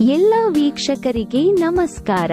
ಎಲ್ಲ ವೀಕ್ಷಕರಿಗೆ ನಮಸ್ಕಾರ.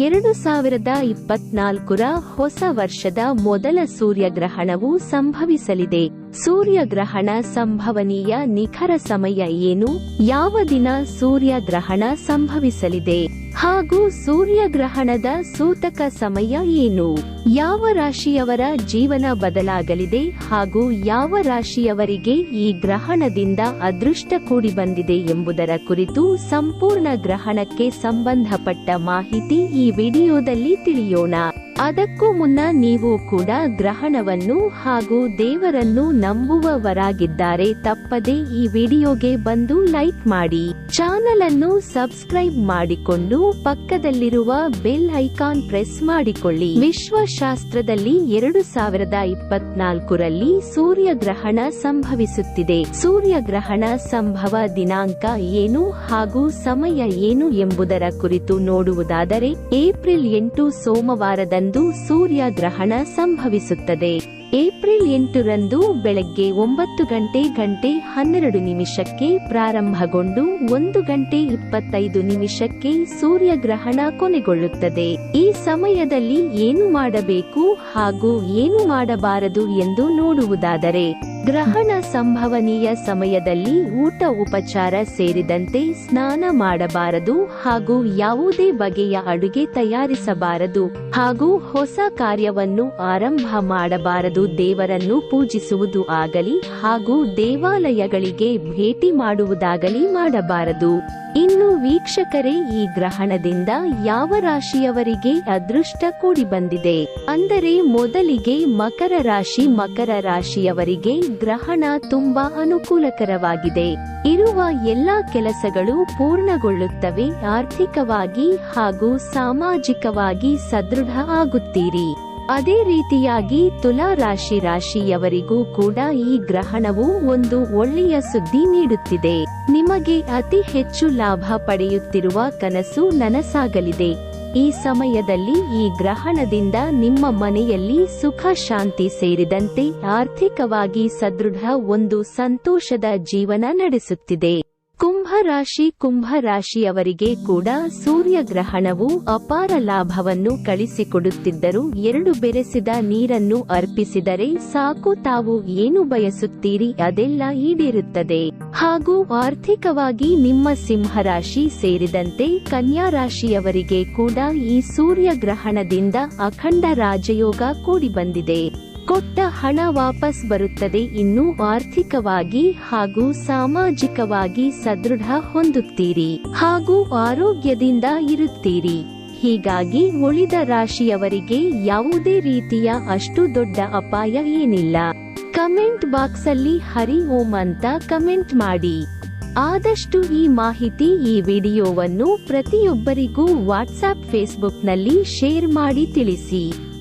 ಎರಡು ಸಾವಿರದ ಇಪ್ಪತ್ನಾಲ್ಕರ ಹೊಸ ವರ್ಷದ ಮೊದಲ ಸೂರ್ಯಗ್ರಹಣವು ಸಂಭವಿಸಲಿದೆ. ಸೂರ್ಯಗ್ರಹಣ ಸಂಭವನೀಯ ನಿಖರ ಸಮಯ ಏನು? ಯಾವ ದಿನ ಸೂರ್ಯಗ್ರಹಣ ಸಂಭವಿಸಲಿದೆ? ಹಾಗೂ ಸೂರ್ಯಗ್ರಹಣದ ಸೂತಕ ಸಮಯ ಏನು? ಯಾವ ರಾಶಿಯವರ ಜೀವನ ಬದಲಾಗಲಿದೆ ಹಾಗೂ ಯಾವ ರಾಶಿಯವರಿಗೆ ಈ ಗ್ರಹಣದಿಂದ ಅದೃಷ್ಟ ಕೂಡಿ ಬಂದಿದೆ ಎಂಬುದರ ಕುರಿತು ಸಂಪೂರ್ಣ ಗ್ರಹಣಕ್ಕೆ ಸಂಬಂಧಪಟ್ಟ ಮಾಹಿತಿ ಈ ವಿಡಿಯೋದಲ್ಲಿ ತಿಳಿಯೋಣ. ಅದಕ್ಕೂ ಮುನ್ನ ನೀವು ಕೂಡ ಗ್ರಹಣವನ್ನು ಹಾಗೂ ದೇವರನ್ನು ನಂಬುವವರಾಗಿದ್ದಾರೆ. ತಪ್ಪದೆ ಈ ವಿಡಿಯೋಗೆ ಬಂದು ಲೈಕ್ ಮಾಡಿ. ಚಾನಲ್ ಅನ್ನು ಸಬ್ಸ್ಕ್ರೈಬ್ ಮಾಡಿಕೊಂಡು ಪಕ್ಕದಲ್ಲಿರುವ ಬೆಲ್ ಐಕಾನ್ ಪ್ರೆಸ್ ಮಾಡಿಕೊಳ್ಳಿ. ವಿಶ್ವಶಾಸ್ತ್ರದಲ್ಲಿ ಎರಡು ಸಾವಿರದ ಇಪ್ಪತ್ನಾಲ್ಕರಲ್ಲಿ ಸೂರ್ಯಗ್ರಹಣ ಸಂಭವಿಸುತ್ತಿದೆ. ಸೂರ್ಯಗ್ರಹಣ ಸಂಭವ ದಿನಾಂಕ ಏನು ಹಾಗೂ ಸಮಯ ಏನು ಎಂಬುದರ ಕುರಿತು ನೋಡುವುದಾದರೆ ಏಪ್ರಿಲ್ ಎಂಟು ಸೋಮವಾರದಂದು ಸೂರ್ಯ ಗ್ರಹಣ ಸಂಭವಿಸುತ್ತದೆ. ಏಪ್ರಿಲ್ ಎಂಟರಂದು ಬೆಳಗ್ಗೆ ಒಂಬತ್ತು ಗಂಟೆ ಗಂಟೆ ಹನ್ನೆರಡು ನಿಮಿಷಕ್ಕೆ ಪ್ರಾರಂಭಗೊಂಡು ಒಂದು ಗಂಟೆ ಇಪ್ಪತ್ತೈದು ನಿಮಿಷಕ್ಕೆ ಸೂರ್ಯಗ್ರಹಣ ಕೊನೆಗೊಳ್ಳುತ್ತದೆ. ಈ ಸಮಯದಲ್ಲಿ ಏನು ಮಾಡಬೇಕು ಹಾಗೂ ಏನು ಮಾಡಬಾರದು ಎಂದು ನೋಡುವುದಾದರೆ ಗ್ರಹಣ ಸಂಭವನೀಯ ಸಮಯದಲ್ಲಿ ಊಟ ಉಪಚಾರ ಸೇರಿದಂತೆ ಸ್ನಾನ ಮಾಡಬಾರದು ಹಾಗೂ ಯಾವುದೇ ಬಗೆಯ ಅಡುಗೆ ತಯಾರಿಸಬಾರದು ಹಾಗೂ ಹೊಸ ಕಾರ್ಯವನ್ನು ಆರಂಭ ಮಾಡಬಾರದು. ದೇವರನ್ನು ಪೂಜಿಸುವುದು ಆಗಲಿ ಹಾಗೂ ದೇವಾಲಯಗಳಿಗೆ ಭೇಟಿ ಮಾಡುವುದಾಗಲಿ ಮಾಡಬಾರದು. ಇನ್ನು ವೀಕ್ಷಕರೇ, ಈ ಗ್ರಹಣದಿಂದ ಯಾವ ರಾಶಿಯವರಿಗೆ ಅದೃಷ್ಟ ಕೂಡಿ ಬಂದಿದೆ ಅಂದರೆ ಮೊದಲಿಗೆ ಮಕರ ರಾಶಿ, ಮಕರ ರಾಶಿಯವರಿಗೆ ಗ್ರಹಣ ತುಂಬಾ ಅನುಕೂಲಕರವಾಗಿದೆ. ಇರುವ ಎಲ್ಲಾ ಕೆಲಸಗಳು ಪೂರ್ಣಗೊಳ್ಳುತ್ತವೆ, ಆರ್ಥಿಕವಾಗಿ ಹಾಗೂ ಸಾಮಾಜಿಕವಾಗಿ ಸದೃಢ ಆಗುತ್ತೀರಿ. ಅದೇ ರೀತಿಯಾಗಿ ತುಲಾ ರಾಶಿ ರಾಶಿಯವರಿಗೂ ಕೂಡ ಈ ಗ್ರಹಣವು ಒಂದು ಒಳ್ಳೆಯ ಸುದ್ದಿ ನೀಡುತ್ತಿದೆ. ನಿಮಗೆ ಅತಿ ಹೆಚ್ಚು ಲಾಭ ಪಡೆಯುತ್ತಿರುವ ಕನಸು ನನಸಾಗಲಿದೆ. ಈ ಸಮಯದಲ್ಲಿ ಈ ಗ್ರಹಣದಿಂದ ನಿಮ್ಮ ಮನೆಯಲ್ಲಿ ಸುಖ ಶಾಂತಿ ಸೇರಿದಂತೆ ಆರ್ಥಿಕವಾಗಿ ಸದೃಢ ಒಂದು ಸಂತೋಷದ ಜೀವನ ನಡೆಸುತ್ತಿದೆ. ಕುಂಭ ರಾಶಿ ಕುಂಭ ರಾಶಿಯವರಿಗೆ ಕೂಡ ಸೂರ್ಯಗ್ರಹಣವು ಅಪಾರ ಲಾಭವನ್ನು ಕಳಿಸಿಕೊಡುತ್ತಿದ್ದರೂ ಎರಡು ಬೆರೆಸಿದ ನೀರನ್ನು ಅರ್ಪಿಸಿದರೆ ಸಾಕು, ತಾವು ಏನು ಬಯಸುತ್ತೀರಿ ಅದೆಲ್ಲ ಈಡೇರುತ್ತದೆ. ಹಾಗೂ ಆರ್ಥಿಕವಾಗಿ ನಿಮ್ಮ ಸಿಂಹರಾಶಿ ಸೇರಿದಂತೆ ಕನ್ಯಾ ರಾಶಿಯವರಿಗೆ ಕೂಡ ಈ ಸೂರ್ಯಗ್ರಹಣದಿಂದ ಅಖಂಡ ರಾಜಯೋಗ ಕೂಡಿ ಬಂದಿದೆ ಕೊಟ್ಟ ಹಣ ವಾಪಸ್ ಬರುತ್ತದೆ ಇನ್ನು ಆರ್ಥಿಕವಾಗಿ ಹಾಗೂ ಸಾಮಾಜಿಕವಾಗಿ ಸದೃಢ ಹೊಂದುತ್ತೀರಿ ಹಾಗೂ ಆರೋಗ್ಯದಿಂದ ಇರುತ್ತೀರಿ. ಹೀಗಾಗಿ ಉಳಿದ ರಾಶಿಯವರಿಗೆ ಯಾವುದೇ ರೀತಿಯ ಅಷ್ಟು ದೊಡ್ಡ ಅಪಾಯ ಏನಿಲ್ಲ. ಕಮೆಂಟ್ ಬಾಕ್ಸ್ ಅಲ್ಲಿ ಹರಿ ಓಂ ಅಂತ ಕಮೆಂಟ್ ಮಾಡಿ. ಆದಷ್ಟು ಈ ಮಾಹಿತಿ ಈ ವಿಡಿಯೋವನ್ನು ಪ್ರತಿಯೊಬ್ಬರಿಗೂ ವಾಟ್ಸ್ಆಪ್ ಫೇಸ್ಬುಕ್ನಲ್ಲಿ ಶೇರ್ ಮಾಡಿ ತಿಳಿಸಿ.